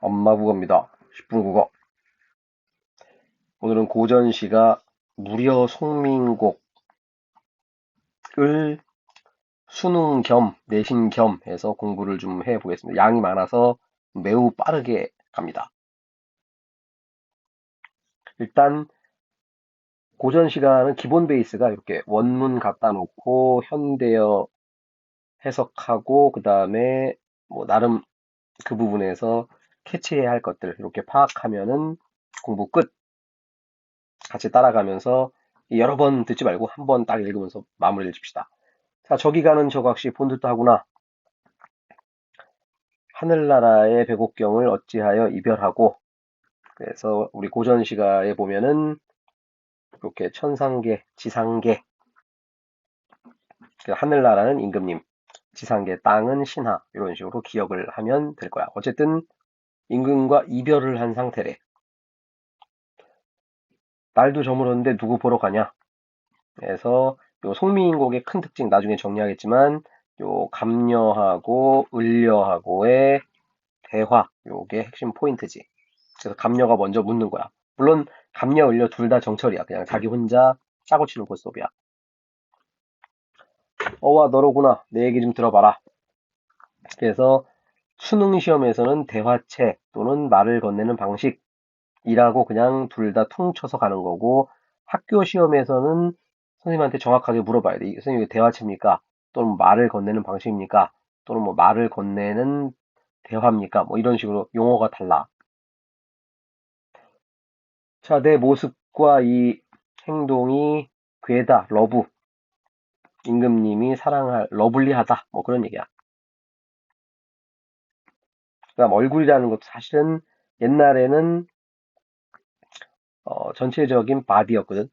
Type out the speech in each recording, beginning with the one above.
엄마 국어입니다. 10분 국어. 오늘은 고전 시가 무려 송민곡을 수능 겸 내신 겸 해서 공부를 좀 해보겠습니다. 양이 많아서 매우 빠르게 갑니다. 일단 고전 시간은 기본 베이스가 이렇게 원문 갖다 놓고 현대어 해석하고 그 다음에 뭐 나름 그 부분에서 캐치해야 할 것들 이렇게 파악하면은 공부 끝. 같이 따라가면서 여러 번 듣지 말고 한 번 딱 읽으면서 마무리를 칩시다. 자, 저기 가는 저각시 본드도 하구나. 하늘나라의 배곡경을 어찌하여 이별하고 그래서 우리 고전시가에 보면은 이렇게 천상계, 지상계 그 하늘나라는 임금님, 지상계 땅은 신하 이런 식으로 기억을 하면 될 거야. 어쨌든 임금과 이별을 한 상태래. 날도 저물었는데 누구 보러 가냐? 그래서 요 송미인곡의 큰 특징 나중에 정리하겠지만 요 감녀하고 을려하고의 대화 요게 핵심 포인트지. 그래서 감녀가 먼저 묻는 거야. 물론 감녀 을려 둘다 정철이야. 그냥 자기 혼자 짜고 치는 고스톱이야. 어와 너로구나. 내 얘기 좀 들어봐라. 그래서 수능 시험에서는 대화체 또는 말을 건네는 방식이라고 그냥 둘 다 퉁쳐서 가는 거고 학교 시험에서는 선생님한테 정확하게 물어봐야 돼. 선생님 이게 대화체입니까? 또는 말을 건네는 방식입니까? 또는 뭐 말을 건네는 대화입니까? 뭐 이런 식으로 용어가 달라. 자, 내 모습과 이 행동이 괴다, 러브. 임금님이 사랑할, 러블리하다. 뭐 그런 얘기야. 그다음 얼굴이라는 것도 사실은 옛날에는 어, 전체적인 바디였거든.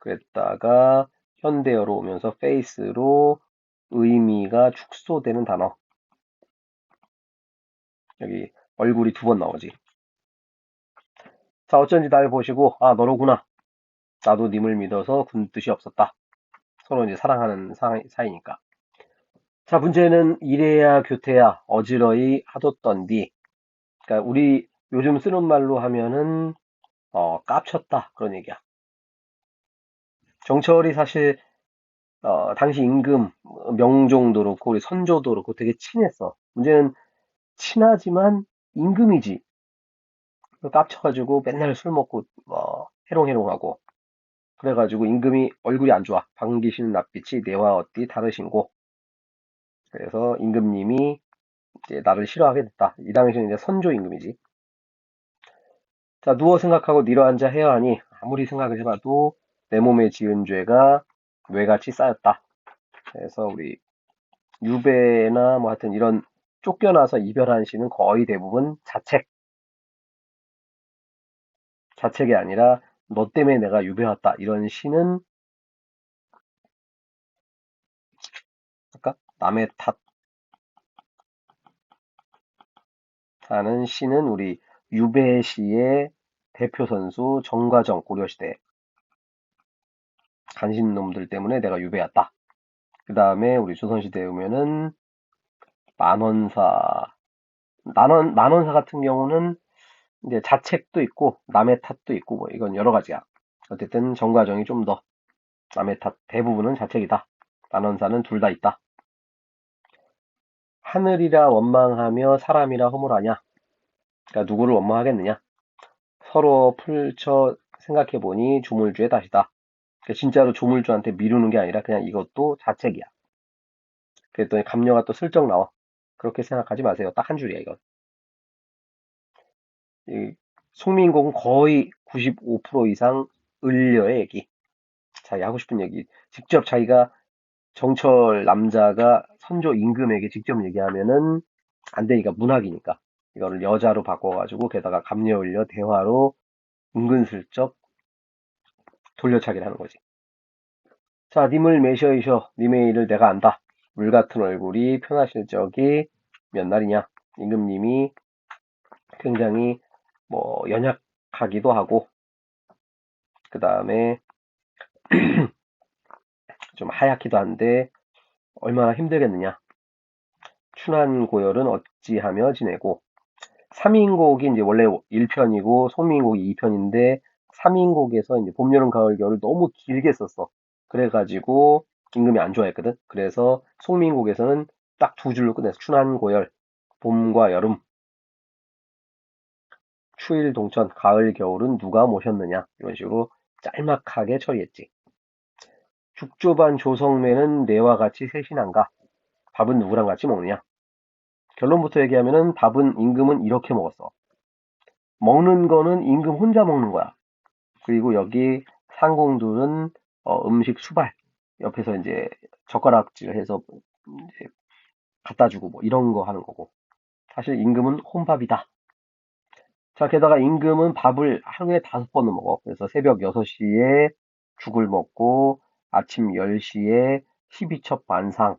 그랬다가 현대어로 오면서 페이스로 의미가 축소되는 단어. 여기 얼굴이 두 번 나오지. 자, 어쩐지 날 보시고, 아, 너로구나. 나도 님을 믿어서 군 뜻이 없었다. 서로 이제 사랑하는 사이니까. 자, 문제는 이래야 교태야 어지러이 하뒀던디. 그러니까 우리 요즘 쓰는 말로 하면은 어, 깝쳤다 그런 얘기야. 정철이 사실 어, 당시 임금 명종도 그렇고 우리 선조도 그렇고 되게 친했어. 문제는 친하지만 임금이지. 깝쳐가지고 맨날 술 먹고 어, 해롱해롱하고 그래가지고 임금이 얼굴이 안 좋아. 방기신 낯빛이 내와 어띠 다르신고 그래서 임금님이 이제 나를 싫어하게 됐다. 이 당시는 이제 선조 임금이지. 자, 누워 생각하고 내려앉아 해야 하니 아무리 생각을 해봐도 내 몸에 지은 죄가 뇌같이 쌓였다. 그래서 우리 유배나 뭐 하여튼 이런 쫓겨나서 이별한 시는 거의 대부분 자책. 자책이 아니라 너 때문에 내가 유배 왔다. 이런 시는 남의 탓 하는 시는 우리 유배시의 대표 선수 정과정 고려시대 간신놈들 때문에 내가 유배였다. 그 다음에 우리 조선시대에 오면은 만원사 만원 만원사 같은 경우는 이제 자책도 있고 남의 탓도 있고 뭐 이건 여러 가지야. 어쨌든 정과정이 좀 더 남의 탓 대부분은 자책이다. 만원사는 둘 다 있다. 하늘이라 원망하며 사람이라 허물하냐? 그러니까 누구를 원망하겠느냐? 서로 풀쳐 생각해 보니 조물주의 다시다. 그러니까 진짜로 조물주한테 미루는 게 아니라 그냥 이것도 자책이야. 그랬더니 감녀가 또 슬쩍 나와. 그렇게 생각하지 마세요. 딱 한 줄이야, 이건. 이 송민곡은 거의 95% 이상 을려의 얘기. 자기 하고 싶은 얘기. 직접 자기가 정철 남자가 선조 임금에게 직접 얘기하면은 안 되니까 문학이니까 이거를 여자로 바꿔가지고 게다가 감녀 올려 대화로 은근슬쩍 돌려차기를 하는 거지. 자, 님을 매셔이셔. 님의 일을 내가 안다. 물 같은 얼굴이 편하실 적이 몇 날이냐. 임금님이 굉장히 뭐 연약하기도 하고 그 다음에 좀 하얗기도 한데 얼마나 힘들겠느냐. 춘한 고열은 어찌하며 지내고 삼인곡이 이제 원래 1편이고 송민곡이 2편인데 3인곡에서 이제 봄, 여름, 가을, 겨울을 너무 길게 썼어. 그래가지고 임금이 안 좋아했거든. 그래서 송민곡에서는 딱 두 줄로 끝내서 춘한 고열, 봄과 여름, 추일 동천, 가을, 겨울은 누가 모셨느냐 이런 식으로 짤막하게 처리했지. 죽조반 조성매는 내와 같이 셋이난가? 밥은 누구랑 같이 먹느냐? 결론부터 얘기하면은 밥은 임금은 이렇게 먹었어. 먹는 거는 임금 혼자 먹는 거야. 그리고 여기 상공들은 어, 음식 수발 옆에서 이제 젓가락질 해서 이제 갖다 주고 뭐 이런 거 하는 거고. 사실 임금은 혼밥이다. 자, 게다가 임금은 밥을 하루에 다섯 번을 먹어. 그래서 새벽 6시에 죽을 먹고 아침 10시에 12첩 반상.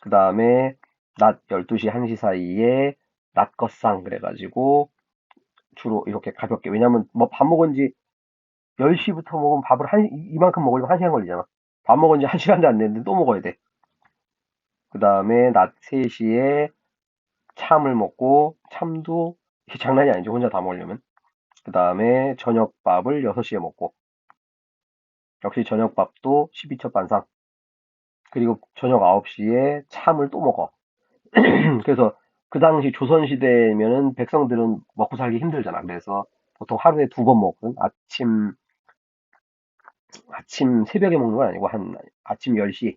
그 다음에 낮 12시 1시 사이에 낮것상 그래가지고 주로 이렇게 가볍게 왜냐면 뭐 밥 먹은 지 10시부터 먹으면 밥을 한 이만큼 먹으려면 1시간 걸리잖아. 밥 먹은 지 1시간도 안 됐는데 또 먹어야 돼. 그 다음에 낮 3시에 참을 먹고 참도 장난이 아니지 혼자 다 먹으려면 그 다음에 저녁밥을 6시에 먹고 역시 저녁밥도 12첩 반상. 그리고 저녁 9시에 참을 또 먹어. 그래서 그 당시 조선시대면은 백성들은 먹고 살기 힘들잖아. 그래서 보통 하루에 두 번 먹거든. 아침 아침 새벽에 먹는 건 아니고 한 아침 10시.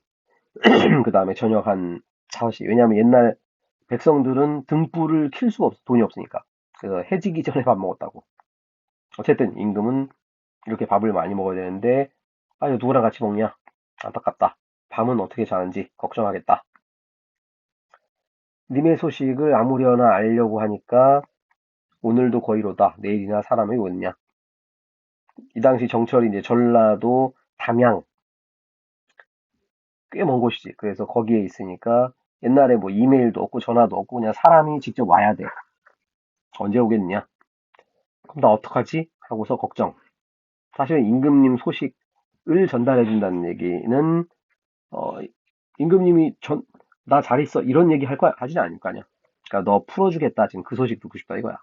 그 다음에 저녁 한 5시. 왜냐면 옛날 백성들은 등불을 킬 수가 없어. 돈이 없으니까. 그래서 해지기 전에 밥 먹었다고. 어쨌든 임금은 이렇게 밥을 많이 먹어야 되는데 아 이거 누구랑 같이 먹냐? 안타깝다. 밤은 어떻게 자는지 걱정하겠다. 님의 소식을 아무려나 알려고 하니까 오늘도 거의로다. 내일이나 사람이 오느냐. 이 당시 정철이 이제 전라도 담양 꽤 먼 곳이지. 그래서 거기에 있으니까 옛날에 뭐 이메일도 없고 전화도 없고 그냥 사람이 직접 와야 돼. 언제 오겠냐? 그럼 나 어떡하지? 하고서 걱정. 사실은 임금님 소식 을 전달해 준다는 얘기는, 어, 임금님이 전, 나 잘 있어. 이런 얘기 할 거야. 하진 않을 거 아니야. 그러니까 너 풀어주겠다. 지금 그 소식 듣고 싶다 이거야.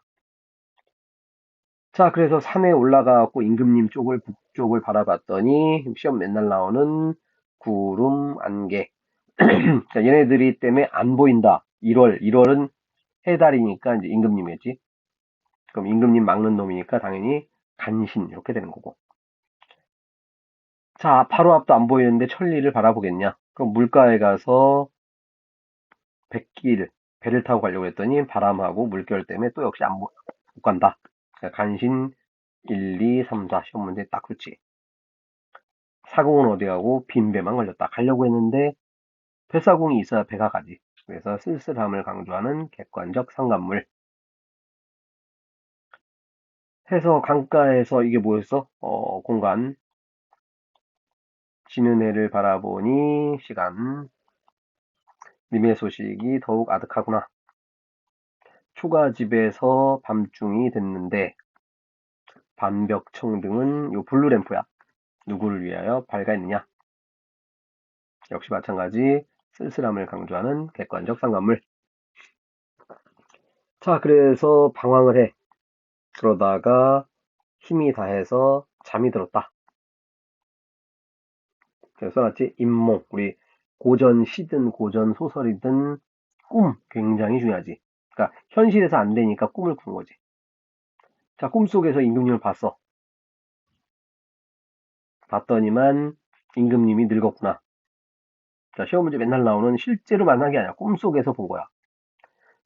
자, 그래서 산에 올라가고 임금님 쪽을, 북쪽을 바라봤더니 시험 맨날 나오는 구름, 안개. 자, 얘네들이 때문에 안 보인다. 1월, 1월은 해달이니까 이제 임금님이었지. 그럼 임금님 막는 놈이니까 당연히 간신 이렇게 되는 거고. 자, 바로 앞도 안 보이는데 천리를 바라보겠냐? 그럼 물가에 가서 백길 배를 타고 가려고 했더니 바람하고 물결 때문에 또 역시 안못 간다. 그러니까 간신 1, 2, 3, 4 시험 문제 딱 그렇지. 사공은 어디 가고 빈 배만 걸렸다. 가려고 했는데 폐사공이 있어야 배가 가지. 그래서 쓸쓸함을 강조하는 객관적 상관물. 해서 강가에서 이게 뭐였어? 어, 공간. 지는 해를 바라보니 시간. 님의 소식이 더욱 아득하구나. 초가 집에서 밤중이 됐는데 반벽청 등은 요 블루램프야. 누구를 위하여 밝아있느냐? 역시 마찬가지 쓸쓸함을 강조하는 객관적 상관물. 자, 그래서 방황을 해. 그러다가 힘이 다해서 잠이 들었다. 써놨지? 임몽. 우리 고전 시든 고전 소설이든 꿈 굉장히 중요하지. 그러니까 현실에서 안 되니까 꿈을 꾼 거지. 자, 꿈속에서 임금님을 봤어. 봤더니만 임금님이 늙었구나. 자, 시험 문제 맨날 나오는 실제로 만난 게 아니라 꿈속에서 본 거야.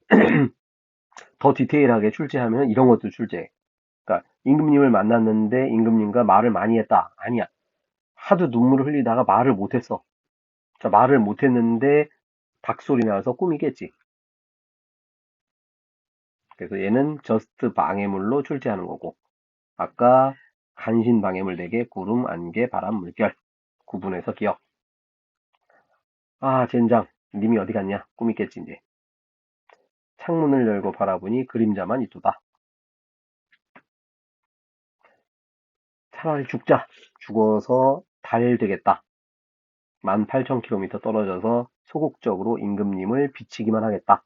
더 디테일하게 출제하면 이런 것도 출제해. 그러니까 임금님을 만났는데 임금님과 말을 많이 했다. 아니야. 하도 눈물을 흘리다가 말을 못했어. 자, 말을 못했는데 닭소리 나서 꿈이 겠지. 그래서 얘는 저스트 방해물로 출제하는 거고 아까 간신 방해물 4개, 구름, 안개, 바람, 물결 구분해서 기억. 아, 젠장. 님이 어디 갔냐? 꿈있겠지, 이제. 창문을 열고 바라보니 그림자만 있도다. 차라리 죽자. 죽어서 달 되겠다. 18,000km 떨어져서 소극적으로 임금님을 비치기만 하겠다.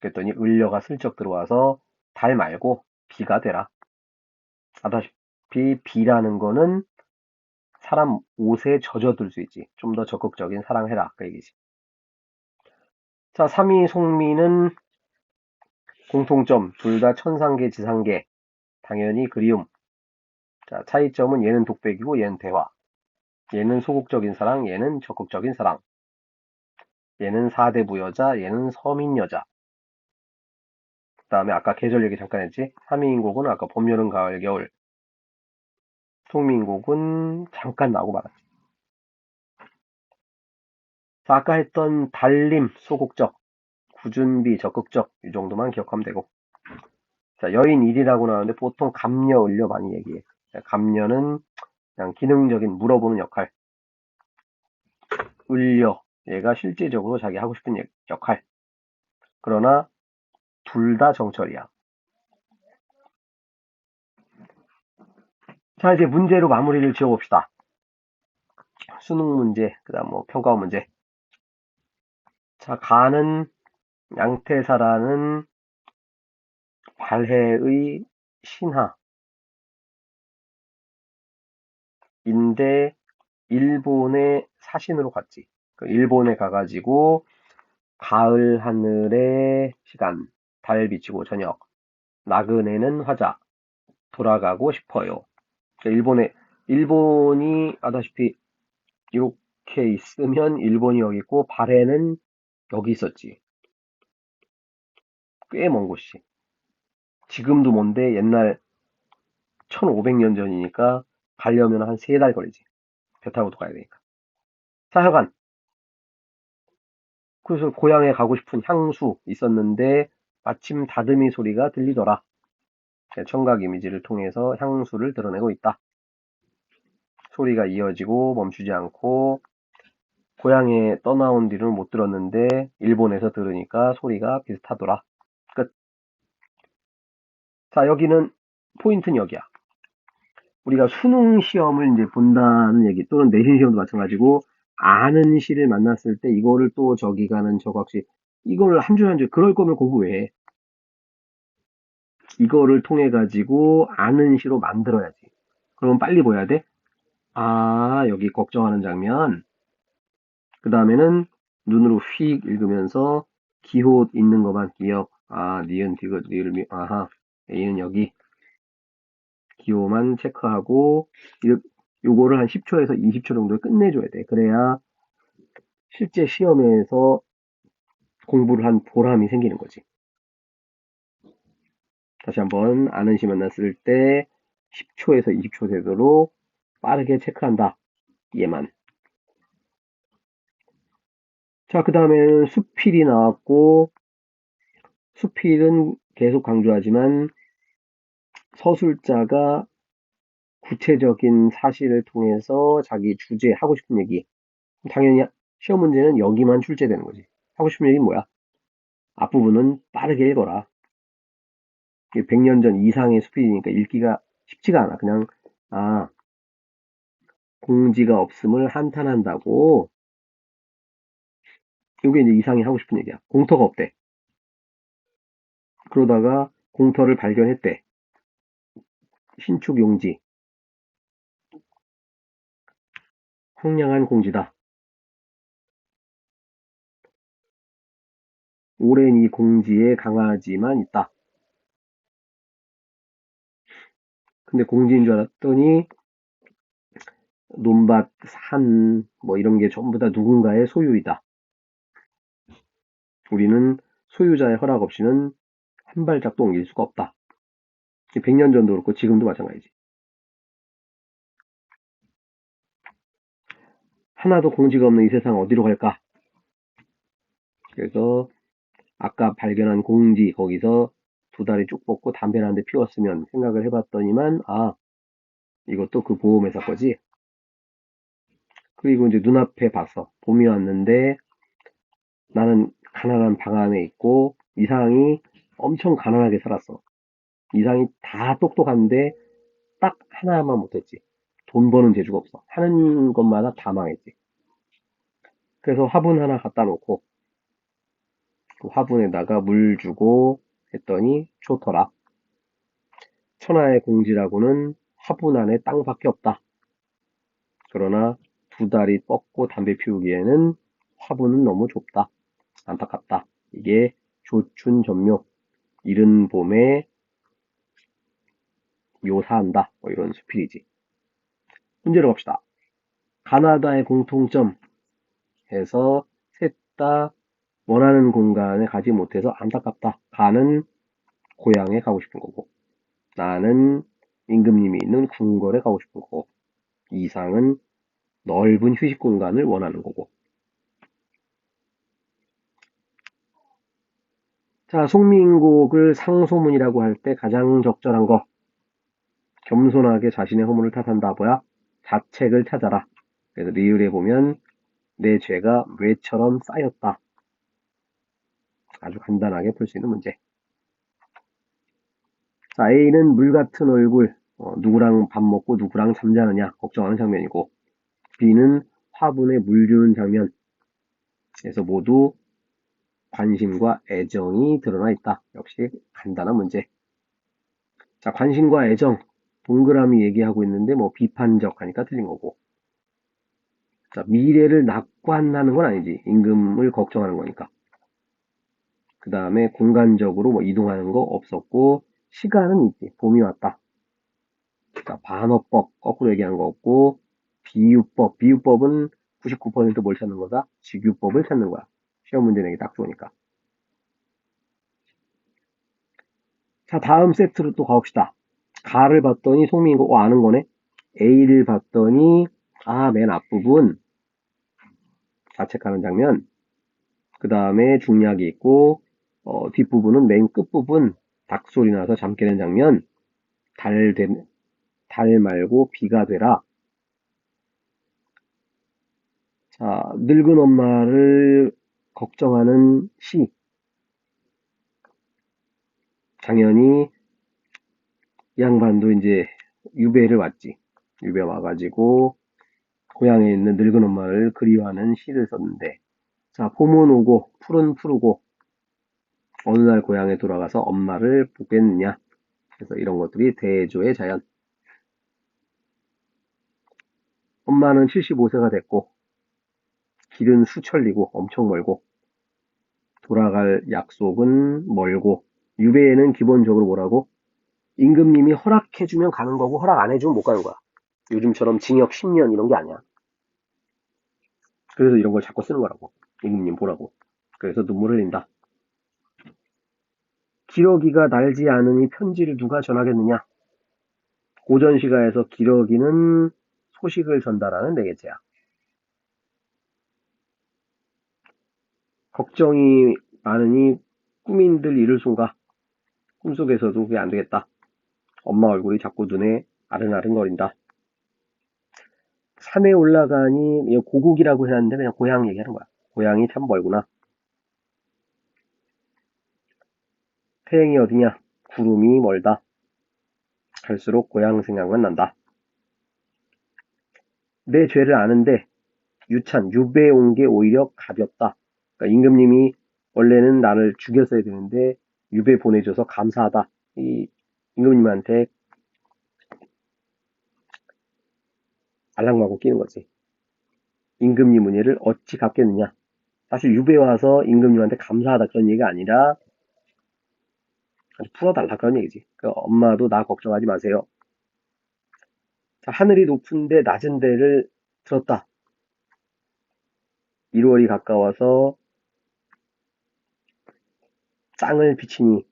그랬더니 을려가 슬쩍 들어와서 달 말고 비가 되라. 아다시피 비라는 거는 사람 옷에 젖어들 수 있지. 좀 더 적극적인 사랑해라. 그 얘기지. 자, 3위 송미는 공통점, 둘 다 천상계, 지상계. 당연히 그리움. 자, 차이점은 얘는 독백이고 얘는 대화. 얘는 소극적인 사랑, 얘는 적극적인 사랑. 얘는 사대부 여자, 얘는 서민 여자. 그 다음에 아까 계절 얘기 잠깐 했지? 3위인 곡은 아까 봄, 여름, 가을, 겨울. 송민곡은 잠깐 나오고 말았지. 자, 아까 했던 달림, 소극적, 구준비, 적극적, 이 정도만 기억하면 되고. 자, 여인 1이라고 나오는데 보통 감녀, 을려 많이 얘기해. 감녀는 그냥 기능적인 물어보는 역할. 을려, 얘가 실제적으로 자기 하고 싶은 역할. 그러나 둘 다 정철이야. 자, 이제 문제로 마무리를 지어봅시다. 수능 문제, 그 다음 뭐 평가원 문제. 자, 가는 양태사라는 발해의 신하. 인데 일본의 사신으로 갔지. 그 일본에 가가지고 가을 하늘의 시간, 달 비치고 저녁, 나그네는 화자, 돌아가고 싶어요. 일본에 일본이 아다시피 이렇게 있으면 일본이 여기 있고 발해는 여기 있었지. 꽤 먼 곳이. 지금도 뭔데 옛날 1500년 전이니까 가려면 한 세 달 걸리지. 배 타고도 가야 되니까. 사하간. 그래서 고향에 가고 싶은 향수 있었는데 마침 다듬이 소리가 들리더라. 청각 이미지를 통해서 향수를 드러내고 있다. 소리가 이어지고 멈추지 않고 고향에 떠나온 뒤로는 못 들었는데 일본에서 들으니까 소리가 비슷하더라. 끝. 자 여기는 포인트는 여기야. 우리가 수능 시험을 이제 본다는 얘기 또는 내신 시험도 마찬가지고 아는 시를 만났을 때 이거를 또 저기 가는 저각시 이거를 한줄 한 줄 그럴 거면 공부 왜 해? 이거를 통해 가지고 아는 시로 만들어야지. 그러면 빨리 보야 돼? 아, 여기 걱정하는 장면. 그 다음에는 눈으로 휙 읽으면서 기호 있는 것만 기억. 아, 니은, 디귿, 리을, 미, 아하. A는 여기. 기호만 체크하고, 요거를 한 10초에서 20초 정도 끝내줘야 돼. 그래야 실제 시험에서 공부를 한 보람이 생기는 거지. 다시 한번 아는 시 만났을 때 10초에서 20초 되도록 빠르게 체크한다. 얘만. 자, 그 다음에는 수필이 나왔고, 수필은 계속 강조하지만 서술자가 구체적인 사실을 통해서 자기 주제, 하고 싶은 얘기. 당연히 시험 문제는 여기만 출제되는 거지. 하고 싶은 얘기는 뭐야? 앞부분은 빠르게 읽어라. 100년 전 이상의 수필이니까 읽기가 쉽지가 않아. 그냥, 아, 공지가 없음을 한탄한다고. 이게 이제 이상이 하고 싶은 얘기야. 공터가 없대. 그러다가 공터를 발견했대. 신축 용지. 황량한 공지다. 오랜 이 공지에 강아지만 있다. 근데 공지인 줄 알았더니 논밭, 산, 뭐 이런 게 전부 다 누군가의 소유이다. 우리는 소유자의 허락 없이는 한 발짝도 옮길 수가 없다. 100년 전도 그렇고 지금도 마찬가지지. 하나도 공지가 없는 이 세상 어디로 갈까? 그래서 아까 발견한 공지 거기서 두 다리 쭉 뻗고 담배를 한 대 피웠으면 생각을 해봤더니만 아 이것도 그 보험 회사 거지 그리고 이제 눈앞에 봤어 봄이 왔는데 나는 가난한 방 안에 있고 이상이 엄청 가난하게 살았어 이상이 다 똑똑한데 딱 하나만 못했지 돈 버는 재주가 없어 하는 것마다 다 망했지 그래서 화분 하나 갖다 놓고 화분에다가 물 주고 했더니 좋더라. 천하의 공지라고는 화분 안에 땅밖에 없다. 그러나 두 다리 뻗고 담배 피우기에는 화분은 너무 좁다. 안타깝다. 이게 조춘 전묘, 이른 봄에 묘사한다. 뭐 이런 수필이지. 문제로 갑시다. 가나다의 공통점 해서 셋 다 원하는 공간에 가지 못해서 안타깝다. 가는 고향에 가고 싶은 거고 나는 임금님이 있는 궁궐에 가고 싶은 거고 이상은 넓은 휴식 공간을 원하는 거고 자, 송민곡을 상소문이라고 할 때 가장 적절한 거 겸손하게 자신의 허물을 탓한다 뭐야? 자책을 찾아라. 그래서 리을에 보면 내 죄가 뇌처럼 쌓였다. 아주 간단하게 풀 수 있는 문제. 자, A는 물 같은 얼굴, 어, 누구랑 밥 먹고 누구랑 잠자느냐 걱정하는 장면이고 B는 화분에 물 주는 장면. 그래서 모두 관심과 애정이 드러나 있다. 역시 간단한 문제. 자, 관심과 애정. 동그라미 얘기하고 있는데 뭐 비판적 하니까 틀린 거고. 자, 미래를 낙관하는 건 아니지. 임금을 걱정하는 거니까. 그 다음에 공간적으로 뭐 이동하는 거 없었고, 시간은 있지. 봄이 왔다. 자, 반어법, 거꾸로 얘기한 거 없고, 비유법. 비유법은 99%뭘 찾는 거다? 직유법을 찾는 거야. 시험 문제 내기 딱 좋으니까. 자, 다음 세트로 또 가봅시다. 가를 봤더니 송민이고, 어, 아는 거네? A를 봤더니, 아, 맨 앞부분. 자책하는 장면. 그 다음에 중략이 있고, 어, 뒷부분은 맨 끝부분, 닭소리 나서 잠 깨는 장면. 달, 되, 달 말고 비가 되라. 자, 늙은 엄마를 걱정하는 시. 당연히 양반도 이제 유배를 왔지. 유배 와가지고 고향에 있는 늙은 엄마를 그리워하는 시를 썼는데 자 봄은 오고 풀은 푸르고 어느 날 고향에 돌아가서 엄마를 보겠느냐 그래서 이런 것들이 대조의 자연 엄마는 75세가 됐고 길은 수천리고 엄청 멀고 돌아갈 약속은 멀고 유배에는 기본적으로 뭐라고? 임금님이 허락해주면 가는 거고 허락 안 해주면 못 가는 거야. 요즘처럼 징역 10년 이런 게 아니야. 그래서 이런 걸 자꾸 쓰는 거라고. 임금님 보라고. 그래서 눈물 흘린다. 기러기가 날지 않으니 편지를 누가 전하겠느냐? 고전시가에서 기러기는 소식을 전달하는 매개체야. 걱정이 많으니 꿈인들 이를 순가 꿈속에서도 그게 안 되겠다. 엄마 얼굴이 자꾸 눈에 아른아른거린다. 산에 올라가니 고국이라고 해놨는데 그냥 고향 얘기하는 거야. 고향이 참 멀구나. 태행이 어디냐? 구름이 멀다. 갈수록 고향 생각만 난다. 내 죄를 아는데 유찬, 유배에 온게 오히려 가볍다. 그러니까 임금님이 원래는 나를 죽였어야 되는데 유배 보내줘서 감사하다. 이 임금님한테 알랑마고 끼는 거지. 임금님 은혜를 어찌 갚겠느냐. 사실 유배 와서 임금님한테 감사하다 그런 얘기가 아니라 풀어달라 그런 얘기지. 그 엄마도 나 걱정하지 마세요. 자, 하늘이 높은데 낮은 데를 들었다. 1월이 가까워서 땅을 비치니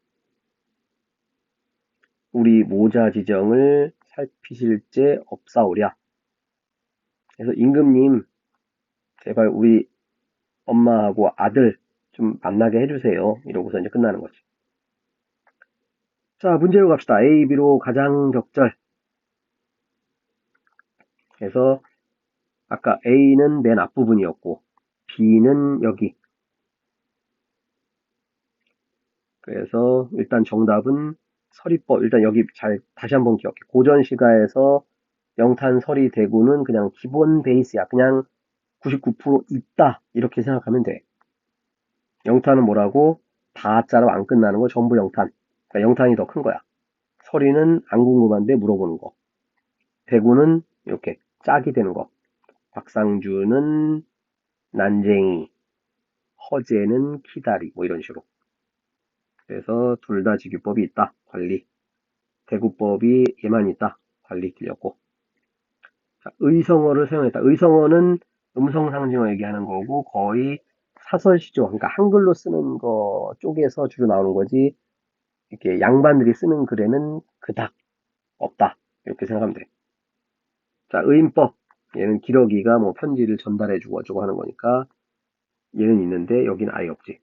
우리 모자 지정을 살피실 제 없사오랴. 그래서 임금님 제발 우리 엄마하고 아들 좀 만나게 해주세요. 이러고서 이제 끝나는 거지. 자, 문제로 갑시다. A, B로 가장 적절. 그래서 아까 A는 맨 앞부분이었고 B는 여기. 그래서 일단 정답은 서리법. 일단 여기 잘 다시 한번 기억해. 고전 시가에서 영탄 서리 대구는 그냥 기본 베이스야. 그냥 99% 있다. 이렇게 생각하면 돼. 영탄은 뭐라고? 다자로 안 끝나는 거 전부 영탄. 그러니까 영탄이 더 큰 거야. 서리는 안 궁금한데 물어보는 거. 대구는 이렇게 짝이 되는 거. 박상주는 난쟁이, 허재는 키다리, 뭐 이런 식으로. 그래서 둘 다 직유법이 있다. 관리. 대구법이 얘만 있다. 관리 틀렸고. 자, 의성어를 사용했다. 의성어는 음성 상징어 얘기하는 거고 거의 사설시조, 그러니까 한글로 쓰는 거 쪽에서 주로 나오는 거지. 이렇게 양반들이 쓰는 글에는 그닥 없다. 이렇게 생각하면 돼. 자, 의인법. 얘는 기러기가 뭐 편지를 전달해주고 어쩌고 하는 거니까 얘는 있는데 여기는 아예 없지.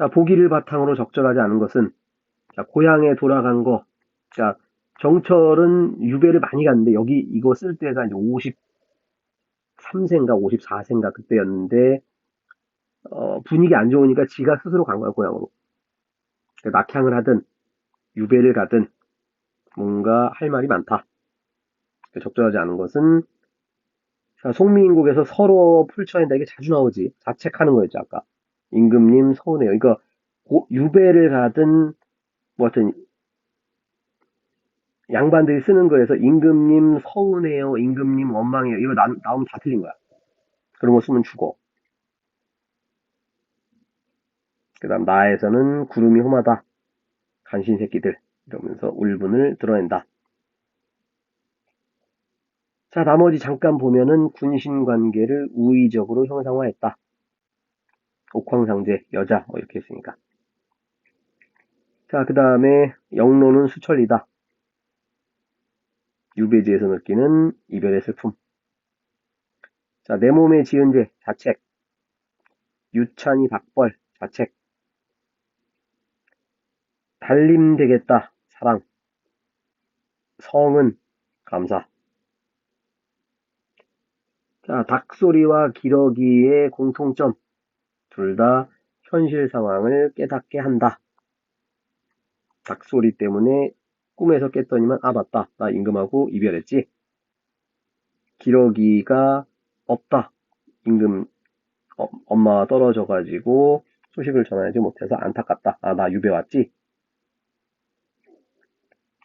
자, 보기를 바탕으로 적절하지 않은 것은 자, 고향에 돌아간 거. 자, 정철은 유배를 많이 갔는데 여기 이거 쓸 때가 이제 53세인가 54세인가 그때였는데 어, 분위기 안 좋으니까 지가 스스로 간 거야 고향으로. 그러니까 낙향을 하든 유배를 가든 뭔가 할 말이 많다. 적절하지 않은 것은 자, 송미인국에서 서로 풀쳐낸다 이게 자주 나오지. 자책하는 거였죠 아까. 임금님 서운해요. 이거 유배를 가든 뭐 하여튼 양반들이 쓰는 거에서 임금님 서운해요, 임금님 원망해요. 이거 나, 나오면 다 틀린 거야. 그런 거 쓰면 죽어. 그 다음 나에서는 구름이 험하다. 간신 새끼들. 이러면서 울분을 드러낸다. 자, 나머지 잠깐 보면은 군신 관계를 우의적으로 형상화했다. 옥황상제, 여자, 뭐 이렇게 했으니까. 자, 그 다음에 영로는 수철이다. 유배지에서 느끼는 이별의 슬픔. 자, 내 몸에 지은 죄, 자책. 유찬이 박벌, 자책. 달림되겠다, 사랑. 성은, 감사. 자, 닭소리와 기러기의 공통점. 둘 다 현실 상황을 깨닫게 한다. 닭소리 때문에 꿈에서 깼더니만 아 맞다. 나 임금하고 이별했지. 기러기가 없다. 임금 어, 엄마가 떨어져 가지고 소식을 전하지 못해서 안타깝다. 아 나 유배 왔지.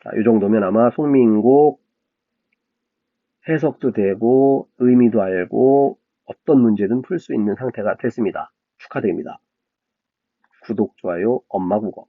자, 이 정도면 아마 송민국 해석도 되고 의미도 알고 어떤 문제든 풀 수 있는 상태가 됐습니다. 축하드립니다. 구독, 좋아요, 엄마 국어